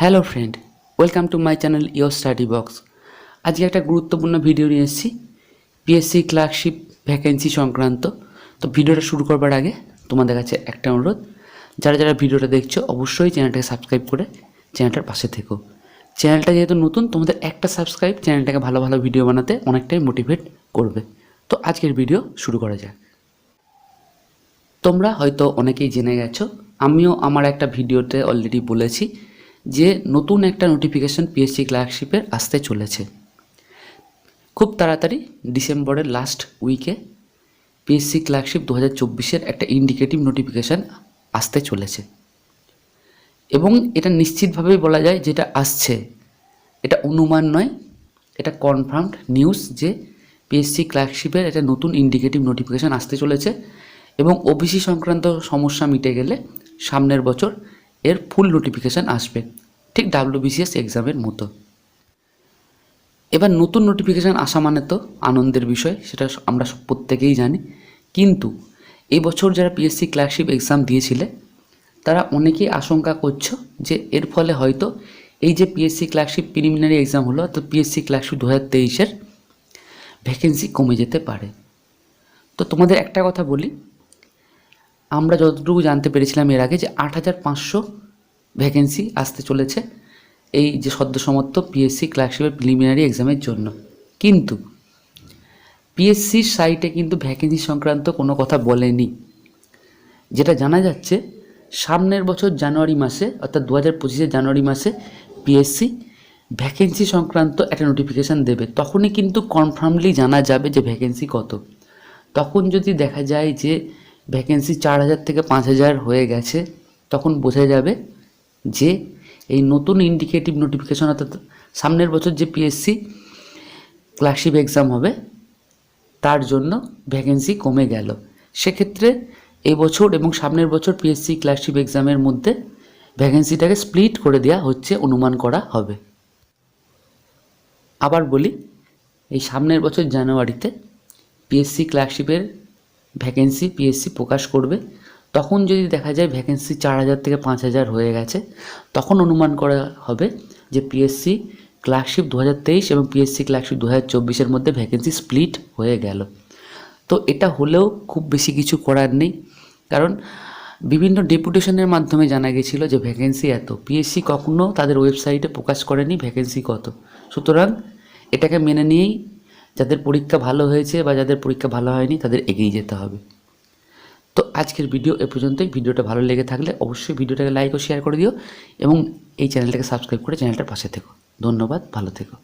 Hello friend welcome to my channel your study box আজকে একটা গুরুত্বপূর্ণ ভিডিও নিয়ে এসেছি পিএসসি ক্লার্কশিপ ভ্যাকেন্সি সংক্রান্ত। তো ভিডিওটা শুরু করবার আগে তোমাদের কাছে একটা অনুরোধ, যারা যারা ভিডিওটা দেখছ, অবশ্যই চ্যানেলটাকে সাবস্ক্রাইব করে চ্যানেলটার পাশে থেকো। চ্যানেলটা যেহেতু নতুন, তোমাদের একটা সাবস্ক্রাইব চ্যানেলটাকে ভালো ভালো ভিডিও বানাতে অনেকটাই মোটিভেট করবে। তো আজকের ভিডিও শুরু করা যাক। তোমরা হয়তো অনেকেই জেনে গেছো, আমিও আমার একটা ভিডিওতে অলরেডি বলেছি যে নতুন একটা নোটিফিকেশন পিএসসি ক্লার্কশিপের আসতে চলেছে। খুব তাড়াতাড়ি ডিসেম্বরের লাস্ট উইকে পিএসসি ক্লার্কশিপ দু হাজার চব্বিশের একটা ইন্ডিকেটিভ নোটিফিকেশান আসতে চলেছে। এবং এটা নিশ্চিতভাবেই বলা যায় যেটা আসছে, এটা অনুমান নয়, এটা কনফার্মড নিউজ যে পিএসসি ক্লার্কশিপের একটা নতুন ইন্ডিকেটিভ নোটিফিকেশান আসতে চলেছে এবং ওবিসি সংক্রান্ত সমস্যা মিটে গেলে সামনের বছর এর ফুল নোটিফিকেশান আসবে, ঠিক ডাব্লিউবিসিএস এক্সামের মতো। এবার নতুন নোটিফিকেশান আসা মানে তো আনন্দের বিষয়, সেটা আমরা প্রত্যেকেই জানি। কিন্তু এই বছর যারা পিএসসি ক্লার্কশিপ এক্সাম দিয়েছিলে, তারা অনেকেই আশঙ্কা করছ যে এর ফলে হয়তো এই যে পিএসসি ক্লার্কশিপ প্রিলিমিনারি এক্সাম হলো, অর্থাৎ পিএসসি ক্লার্কশিপ দু হাজার তেইশের ভ্যাকেন্সি কমে যেতে পারে। তো তোমাদের একটা কথা বলি আমরা যতটুকু জানতে পেরেছিলাম এর আগে যে আট হাজার পাঁচশো ভ্যাকেন্সি আসতে চলেছে এই যে সদ্য সমাপ্ত পিএসসি ক্লার্কশিপের প্রিলিমিনারি এক্সামের জন্য। কিন্তু পিএসসির সাইটে কিন্তু ভ্যাকেন্সি সংক্রান্ত কোনো কথা বলেনি। যেটা জানা যাচ্ছে, সামনের বছর জানুয়ারি মাসে, অর্থাৎ দু হাজার পঁচিশের জানুয়ারি মাসে পিএসসি ভ্যাকেন্সি সংক্রান্ত একটা নোটিফিকেশান দেবে। তখনই কিন্তু কনফার্মলি জানা যাবে যে ভ্যাকেন্সি কত। তখন যদি দেখা যায় যে ভ্যাকেন্সি চার হাজার থেকে পাঁচ হাজার হয়ে গেছে, তখন বোঝা যাবে যে এই নতুন ইন্ডিকেটিভ নোটিফিকেশন অর্থাৎ সামনের বছর যে পিএসসি ক্লার্কশিপ এক্সাম হবে, তার জন্য ভ্যাকেন্সি কমে গেল। সেক্ষেত্রে এই বছর এবং সামনের বছর পিএসসি ক্লার্কশিপ এক্সামের মধ্যে ভ্যাকেন্সিটাকে স্প্লিট করে দেওয়া হচ্ছে, অনুমান করা হবে। আবার বলি, এই সামনের বছর জানুয়ারিতে পিএসসি ক্লার্কশিপের ভ্যাকেন্সি পিএসসি প্রকাশ করবে। তখন যদি দেখা যায় ভ্যাকেন্সি চার হাজার থেকে পাঁচ হাজার হয়ে গেছে, তখন অনুমান করা হবে যে পিএসসি ক্লার্কশিপ দু হাজার তেইশ এবং পিএসসি ক্লার্কশিপ দু হাজার চব্বিশের মধ্যে ভ্যাকেন্সি স্প্লিট হয়ে গেল। তো এটা হলেও খুব বেশি কিছু করার নেই। কারণ বিভিন্ন ডেপুটেশনের মাধ্যমে জানা গেছিল যে ভ্যাকেন্সি এত। পিএসসি কখনও তাদের ওয়েবসাইটে প্রকাশ করেনি ভ্যাকেন্সি কত। সুতরাং এটাকে মেনে নিয়েই যাদের পরীক্ষা ভালো হয়েছে বা যাদের পরীক্ষা ভালো হয়নি, তাদের এগিয়ে যেতে হবে। তো আজকের ভিডিও এ পর্যন্তই। ভিডিওটা ভালো লেগে থাকলে অবশ্যই ভিডিওটাকে লাইক ও শেয়ার করে দিও এবং এই চ্যানেলটাকে সাবস্ক্রাইব করে চ্যানেলটার পাশে থেকো। ধন্যবাদ, ভালো থেকো।